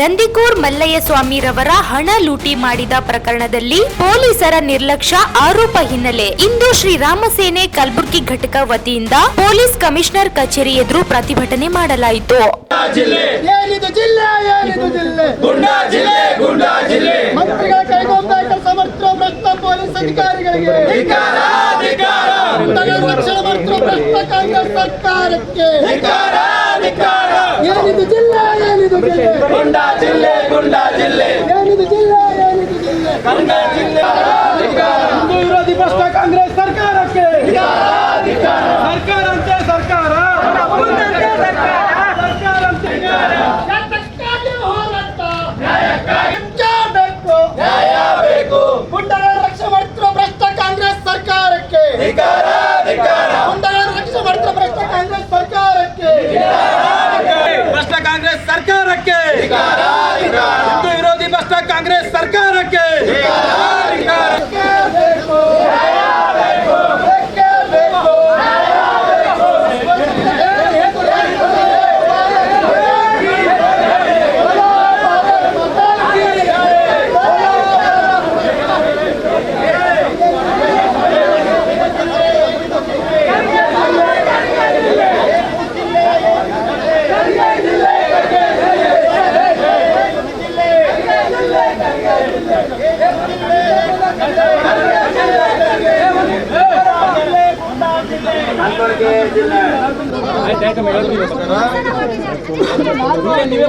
ನಂದಿಕೂರ್ ಮಲ್ಲಯ್ಯ ಸ್ವಾಮಿರವರ ಹಣ ಲೂಟಿ ಮಾಡಿದ ಪ್ರಕರಣದಲ್ಲಿ ಪೊಲೀಸರ ನಿರ್ಲಕ್ಷ್ಯ ಆರೋಪ ಹಿನ್ನೆಲೆ ಇಂದು ಶ್ರೀರಾಮಸೇನೆ ಕಲಬುರಗಿ ಘಟಕ ವತಿಯಿಂದ ಪೊಲೀಸ್ ಕಮಿಷನರ್ ಕಚೇರಿ ಎದುರು ಪ್ರತಿಭಟನೆ ಮಾಡಲಾಯಿತು. ಜಿಲ್ಲೆ ಏನಿದು ಜಿಲ್ಲೆ ಏನಿದು ಜಿಲ್ಲೆ? ಗುಂಡಾ ಜಿಲ್ಲೆ ಗುಂಡಾ ಜಿಲ್ಲೆ. ಮಂತ್ರಿಗಳ ಕೈಗೊಂಡ ಕೆಲಸ ಮಾಡ್ತಿರೋ ಪೊಲೀಸ್ ಅಧಿಕಾರಿಗಳಿಗೆ. ಧಿಕಾರ ಧಿಕಾರ. ಗುಂಡಗಳ ರಕ್ಷಣೆ ಮಾಡ್ತಿರೋ ಭ್ರಷ್ಟ ಕಾಂಗ್ರೆಸ್ ಸರ್ಕಾರಕ್ಕೆ. ಗುಂಡಾ ಜಿಲ್ಲೆ? ಗುಂಡಾ ಜಿಲ್ಲೆ ಏನಿದು ಜಿಲ್ಲೆ. ಏನಿದು ಜಿಲ್ಲೆ? ಗುಂಡಾ ಜಿಲ್ಲೆ. ಧಿಕಾರ ಹಿಂದೂ ವಿರೋಧಿ ಪಕ್ಷ ಕಾಂಗ್ರೆಸ್ ಸರ್ಕಾರ ಅಂತೆ ಸರ್ಕಾರ ಸರ್ಕಾರ ಅಂತೆ ಯಾತಕ್ಕಾಗಿ ಹೋರಾಟ ನ್ಯಾಯಕ್ಕಾಗಿ ಬೇಕು ನ್ಯಾಯ ಬೇಕು ಗುಂಡಗಳ ರಕ್ಷಣೆ ಮಾಡ್ತಿರೋ ಭ್ರಷ್ಟ ಕಾಂಗ್ರೆಸ್ ಸರ್ಕಾರಕ್ಕೆ ಧಿಕಾರ ಧಿಕಾರ ಗುಂಡಗಳ ರಕ್ಷಣೆ ಮಾಡ್ತಿರೋ ಭ್ರಷ್ಟ ಕಾಂಗ್ರೆಸ್ ಸರ್ಕಾರಕ್ಕೆ ಭ್ರಷ್ಟ ಕಾಂಗ್ರೆಸ್ ಸರ್ಕಾರಕ್ಕೆ ಧಿಕಾರ ಧಿಕಾರ ಹಿಂದೂ ವಿರೋಧಿ ಭ್ರಷ್ಟ ಕಾಂಗ್ರೆಸ್ ಸರ್ಕಾರಕ್ಕೆ ಬೇಕೇ ಬೇಕು ಬೇಕೇ ಬೇಕು ನೀವೇ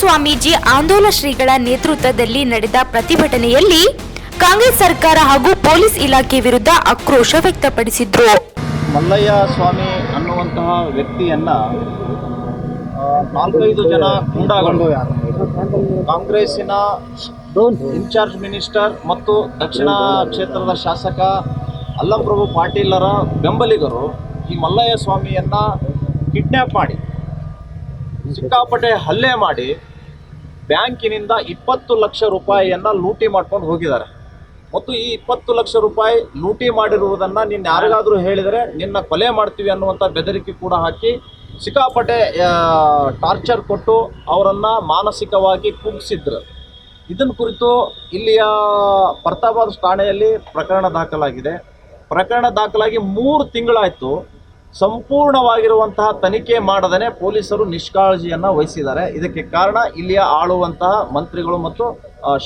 ಸ್ವಾಮೀಜಿ ಆಂದೋಲನ ಶ್ರೀಗಳ ನೇತೃತ್ವದಲ್ಲಿ ನಡೆದ ಪ್ರತಿಭಟನೆಯಲ್ಲಿ ಕಾಂಗ್ರೆಸ್ ಸರ್ಕಾರ ಹಾಗೂ ಪೊಲೀಸ್ ಇಲಾಖೆ ವಿರುದ್ಧ ಆಕ್ರೋಶ ವ್ಯಕ್ತಪಡಿಸಿದ್ರು. ಮಲ್ಲಯ್ಯ ಸ್ವಾಮಿ ಅನ್ನುವಂತಹ ವ್ಯಕ್ತಿಯನ್ನ ನಾಲ್ಕೈದು ಜನ ಗೂಂಡಾಗಳು, ಕಾಂಗ್ರೆಸ್ಸಿನ ಇನ್ಚಾರ್ಜ್ ಮಿನಿಸ್ಟರ್ ಮತ್ತು ದಕ್ಷಿಣ ಕ್ಷೇತ್ರದ ಶಾಸಕ ಅಲ್ಲಂಪ್ರಭು ಪಾಟೀಲರ ಬೆಂಬಲಿಗರು ಈ ಮಲ್ಲಯ್ಯ ಸ್ವಾಮಿಯನ್ನ ಕಿಡ್ನ್ಯಾಪ್ ಮಾಡಿ, ಸಿಕ್ಕಾಪಟ್ಟೆ ಹಲ್ಲೆ ಮಾಡಿ, ಬ್ಯಾಂಕಿನಿಂದ ಇಪ್ಪತ್ತು ಲಕ್ಷ ರೂಪಾಯಿಯನ್ನ ಲೂಟಿ ಮಾಡ್ಕೊಂಡು ಹೋಗಿದ್ದಾರೆ. ಮತ್ತು ಈ ಇಪ್ಪತ್ತು ಲಕ್ಷ ರೂಪಾಯಿ ಲೂಟಿ ಮಾಡಿರುವುದನ್ನು ನಿನ್ನ ಯಾರಿಗಾದರೂ ಹೇಳಿದರೆ ನಿನ್ನ ಕೊಲೆ ಮಾಡ್ತೀವಿ ಅನ್ನುವಂಥ ಬೆದರಿಕೆ ಕೂಡ ಹಾಕಿ ಸಿಕ್ಕಾಪಟ್ಟೆ ಟಾರ್ಚರ್ ಕೊಟ್ಟು ಅವರನ್ನು ಮಾನಸಿಕವಾಗಿ ಕುಗ್ಸಿದ್ರು. ಇದನ್ನ ಕುರಿತು ಇಲ್ಲಿಯ ಪ್ರತಾಪಾದ ಠಾಣೆಯಲ್ಲಿ ಪ್ರಕರಣ ದಾಖಲಾಗಿದೆ. ಪ್ರಕರಣ ದಾಖಲಾಗಿ ಮೂರು ತಿಂಗಳಾಯಿತು. ಸಂಪೂರ್ಣವಾಗಿರುವಂತಹ ತನಿಖೆ ಮಾಡದೇ ಪೊಲೀಸರು ನಿಷ್ಕಾಳಜಿಯನ್ನು ವಹಿಸಿದ್ದಾರೆ. ಇದಕ್ಕೆ ಕಾರಣ ಇಲ್ಲಿಯ ಆಳುವಂತಹ ಮಂತ್ರಿಗಳು ಮತ್ತು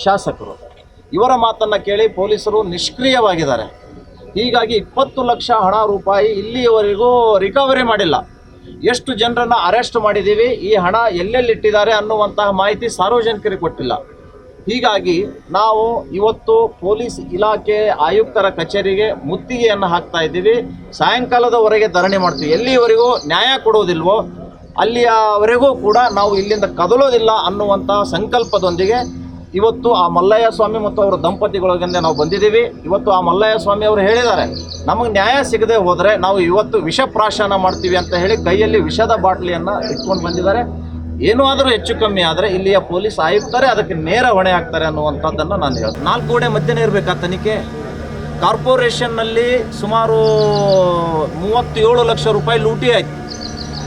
ಶಾಸಕರು. ಇವರ ಮಾತನ್ನು ಕೇಳಿ ಪೊಲೀಸರು ನಿಷ್ಕ್ರಿಯವಾಗಿದ್ದಾರೆ. ಹೀಗಾಗಿ ಇಪ್ಪತ್ತು ಲಕ್ಷ ಹಣ ರೂಪಾಯಿ ಇಲ್ಲಿಯವರೆಗೂ ರಿಕವರಿ ಮಾಡಿಲ್ಲ. ಎಷ್ಟು ಜನರನ್ನು ಅರೆಸ್ಟ್ ಮಾಡಿದ್ದೀವಿ, ಈ ಹಣ ಎಲ್ಲೆಲ್ಲಿಟ್ಟಿದ್ದಾರೆ ಅನ್ನುವಂತಹ ಮಾಹಿತಿ ಸಾರ್ವಜನಿಕರಿಗೆ ಕೊಟ್ಟಿಲ್ಲ. ಹೀಗಾಗಿ ನಾವು ಇವತ್ತು ಪೊಲೀಸ್ ಇಲಾಖೆ ಆಯುಕ್ತರ ಕಚೇರಿಗೆ ಮುತ್ತಿಗೆಯನ್ನು ಹಾಕ್ತಾ ಇದ್ದೀವಿ. ಸಾಯಂಕಾಲದವರೆಗೆ ಧರಣಿ ಮಾಡ್ತೀವಿ. ಎಲ್ಲಿವರೆಗೂ ನ್ಯಾಯ ಕೊಡುವುದಿಲ್ವೋ ಅಲ್ಲಿಯವರೆಗೂ ಕೂಡ ನಾವು ಇಲ್ಲಿಂದ ಕದಲೋದಿಲ್ಲ ಅನ್ನುವಂಥ ಸಂಕಲ್ಪದೊಂದಿಗೆ ಇವತ್ತು ಆ ಮಲ್ಲಯ್ಯ ಸ್ವಾಮಿ ಮತ್ತು ಅವರ ದಂಪತಿಗಳಿಂದ ನಾವು ಬಂದಿದ್ದೀವಿ. ಇವತ್ತು ಆ ಮಲ್ಲಯ್ಯ ಸ್ವಾಮಿ ಅವರು ಹೇಳಿದ್ದಾರೆ, ನಮಗೆ ನ್ಯಾಯ ಸಿಗದೆ ಹೋದರೆ ನಾವು ಇವತ್ತು ವಿಷ ಪ್ರಾಶನ ಮಾಡ್ತೀವಿ ಅಂತ ಹೇಳಿ ಕೈಯಲ್ಲಿ ವಿಷದ ಬಾಟ್ಲಿಯನ್ನು ಇಟ್ಕೊಂಡು ಬಂದಿದ್ದಾರೆ. ಏನೂ ಆದರೂ ಹೆಚ್ಚು ಕಮ್ಮಿ ಆದರೆ ಇಲ್ಲಿಯ ಪೊಲೀಸ್ ಆಯುಕ್ತರೇ ಅದಕ್ಕೆ ನೇರ ಹೊಣೆ ಆಗ್ತಾರೆ ಅನ್ನುವಂಥದ್ದನ್ನು ನಾನು ಹೇಳ್ತೀನಿ. ನಾಲ್ಕು ಗೋಡೆ ಮಧ್ಯನೇ ಇರಬೇಕಾ ತನಿಖೆ? ಕಾರ್ಪೊರೇಷನ್ನಲ್ಲಿ ಸುಮಾರು ಮೂವತ್ತೇಳು ಲಕ್ಷ ರೂಪಾಯಿ ಲೂಟಿ ಆಯಿತು.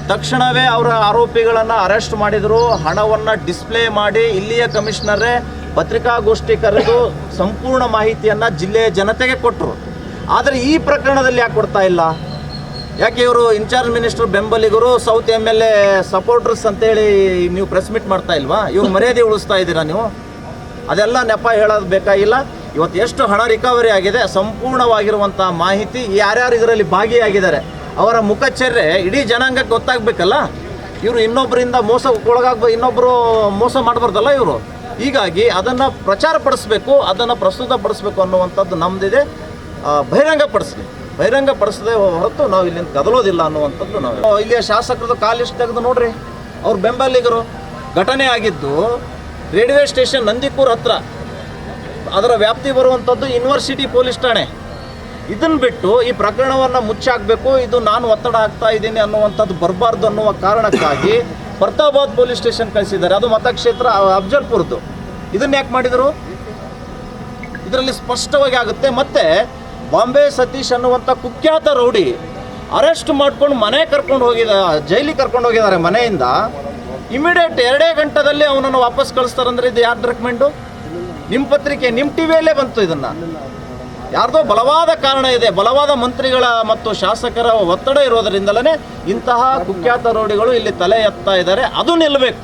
ತಕ್ಷಣವೇ ಅವರ ಆರೋಪಿಗಳನ್ನು ಅರೆಸ್ಟ್ ಮಾಡಿದರು. ಹಣವನ್ನು ಡಿಸ್ಪ್ಲೇ ಮಾಡಿ ಇಲ್ಲಿಯ ಕಮಿಷನರೇ ಪತ್ರಿಕಾಗೋಷ್ಠಿ ಕರೆದು ಸಂಪೂರ್ಣ ಮಾಹಿತಿಯನ್ನು ಜಿಲ್ಲೆಯ ಜನತೆಗೆ ಕೊಟ್ಟರು ಆದರೆ ಈ ಪ್ರಕರಣದಲ್ಲಿ ಯಾಕೆ ಕೊಡ್ತಾ ಇಲ್ಲ? ಯಾಕೆ ಇವರು ಇನ್ಚಾರ್ಜ್ ಮಿನಿಸ್ಟರ್ ಬೆಂಬಲಿಗರು south M L A supporters ಅಂತೇಳಿ ನೀವು ಪ್ರೆಸ್ ಮೀಟ್ ಮಾಡ್ತಾ ಇಲ್ವಾ? ಇವ್ರು ಮರ್ಯಾದೆ ಉಳಿಸ್ತಾ ಇದ್ದೀರಾ ನೀವು? ಅದೆಲ್ಲ ನೆಪ ಹೇಳೋದು ಬೇಕಾಗಿಲ್ಲ ಇವತ್ತು ಎಷ್ಟು ಹಣ ರಿಕವರಿ ಆಗಿದೆ ಸಂಪೂರ್ಣವಾಗಿರುವಂಥ ಮಾಹಿತಿ ಯಾರ್ಯಾರು ಇದರಲ್ಲಿ ಭಾಗಿಯಾಗಿದ್ದಾರೆ? ಅವರ ಮುಖಚರ್ಯೆ ಇಡೀ ಜನಾಂಗಕ್ಕೆ ಗೊತ್ತಾಗಬೇಕಲ್ಲ? ಇವರು ಇನ್ನೊಬ್ಬರಿಂದ ಮೋಸ ಒಳಗಾಗ ಇನ್ನೊಬ್ಬರು ಮೋಸ ಮಾಡಬಾರ್ದಲ್ಲ ಇವರು? ಹೀಗಾಗಿ ಅದನ್ನು ಪ್ರಚಾರ ಪಡಿಸ್ಬೇಕು, ಅದನ್ನು ಪ್ರಸ್ತುತಪಡಿಸ್ಬೇಕು ಅನ್ನುವಂಥದ್ದು ನಮ್ಮದಿದೆ ಬಹಿರಂಗ ಪಡಿಸದೆ ಹೊರತು ನಾವು ಇಲ್ಲಿಂದ ಕದಲೋದಿಲ್ಲ ಅನ್ನುವಂಥದ್ದು ನಾವು ಇಲ್ಲಿಯ ಶಾಸಕರದ್ದು ಕಾಲಿಷ್ಟು ತೆಗೆದು ನೋಡ್ರಿ? ಅವ್ರ ಬೆಂಬಲಿಗರು. ಘಟನೆ ಆಗಿದ್ದು ರೈಲ್ವೆ ಸ್ಟೇಷನ್ ನಂದಿಪುರ್ ಹತ್ರ. ಅದರ ವ್ಯಾಪ್ತಿ ಬರುವಂಥದ್ದು ಯೂನಿವರ್ಸಿಟಿ ಪೊಲೀಸ್ ಠಾಣೆ. ಇದನ್ನು ಬಿಟ್ಟು ಈ ಪ್ರಕರಣವನ್ನು ಮುಚ್ಚಾಕಬೇಕು, ಇದು ನಾನು ಒತ್ತಡ ಆಗ್ತಾ ಇದ್ದೀನಿ ಅನ್ನುವಂಥದ್ದು ಬರಬಾರ್ದು ಅನ್ನುವ ಕಾರಣಕ್ಕಾಗಿ ಫರ್ತಾಬಾದ್ ಪೊಲೀಸ್ ಸ್ಟೇಷನ್ ಕಳಿಸಿದ್ದಾರೆ. ಅದು ಮತಕ್ಷೇತ್ರ ಅಫ್ಜಲ್ಪುರದ್ದು ಇದನ್ನ ಯಾಕೆ ಮಾಡಿದರು? ಇದರಲ್ಲಿ ಸ್ಪಷ್ಟವಾಗಿ ಆಗುತ್ತೆ, ಮತ್ತು ಬಾಂಬೆ ಸತೀಶ್ ಅನ್ನುವಂಥ ಕುಖ್ಯಾತ ರೌಡಿ ಅರೆಸ್ಟ್ ಮಾಡ್ಕೊಂಡು ಮನೆ ಕರ್ಕೊಂಡು ಹೋಗಿದ, ಜೈಲಿಗೆ ಕರ್ಕೊಂಡು ಹೋಗಿದ್ದಾರೆ ಮನೆಯಿಂದ. ಇಮಿಡಿಯೇಟ್ ಎರಡೇ ಗಂಟೆದಲ್ಲಿ ಅವನನ್ನು ವಾಪಸ್ ಕಳಿಸ್ತಾರಂದ್ರೆ ಇದು ಯಾರು ರೆಕಮೆಂಡು ನಿಮ್ಮ ಪತ್ರಿಕೆ ನಿಮ್ಮ ಟಿ ವಿಯಲ್ಲೇ ಬಂತು ಇದನ್ನು. ಯಾರ್ದೋ ಬಲವಾದ ಕಾರಣ ಇದೆ. ಬಲವಾದ ಮಂತ್ರಿಗಳ ಮತ್ತು ಶಾಸಕರ ಒತ್ತಡ ಇರೋದರಿಂದಲೇ ಇಂತಹ ಕುಖ್ಯಾತ ರೌಡಿಗಳು ಇಲ್ಲಿ ತಲೆ ಎತ್ತಾ ಇದ್ದಾರೆ. ಅದು ನಿಲ್ಲಬೇಕು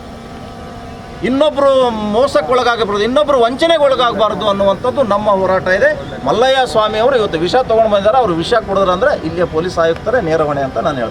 ಇನ್ನೊಬ್ಬರು ಮೋಸಕ್ಕೊಳಗಾಗಬಾರ್ದು ಇನ್ನೊಬ್ಬರು ವಂಚನೆಗೊಳಗಾಗಬಾರ್ದು ಅನ್ನುವಂಥದ್ದು ನಮ್ಮ ಹೋರಾಟ ಇದೆ. ಮಲ್ಲಯ್ಯ ಸ್ವಾಮಿ ಅವರು ಇವತ್ತು ವಿಷ ತೊಗೊಂಡು ಬಂದಿದ್ದಾರೆ. ಅವರು ವಿಷ ಕೊಡೋದ್ರಂದ್ರೆ ಇಲ್ಲಿಯ ಪೊಲೀಸ್ ಆಯುಕ್ತರೇ ನೇರ ಹೊಣೆ ಅಂತ ನಾನು ಹೇಳ್ತೀನಿ.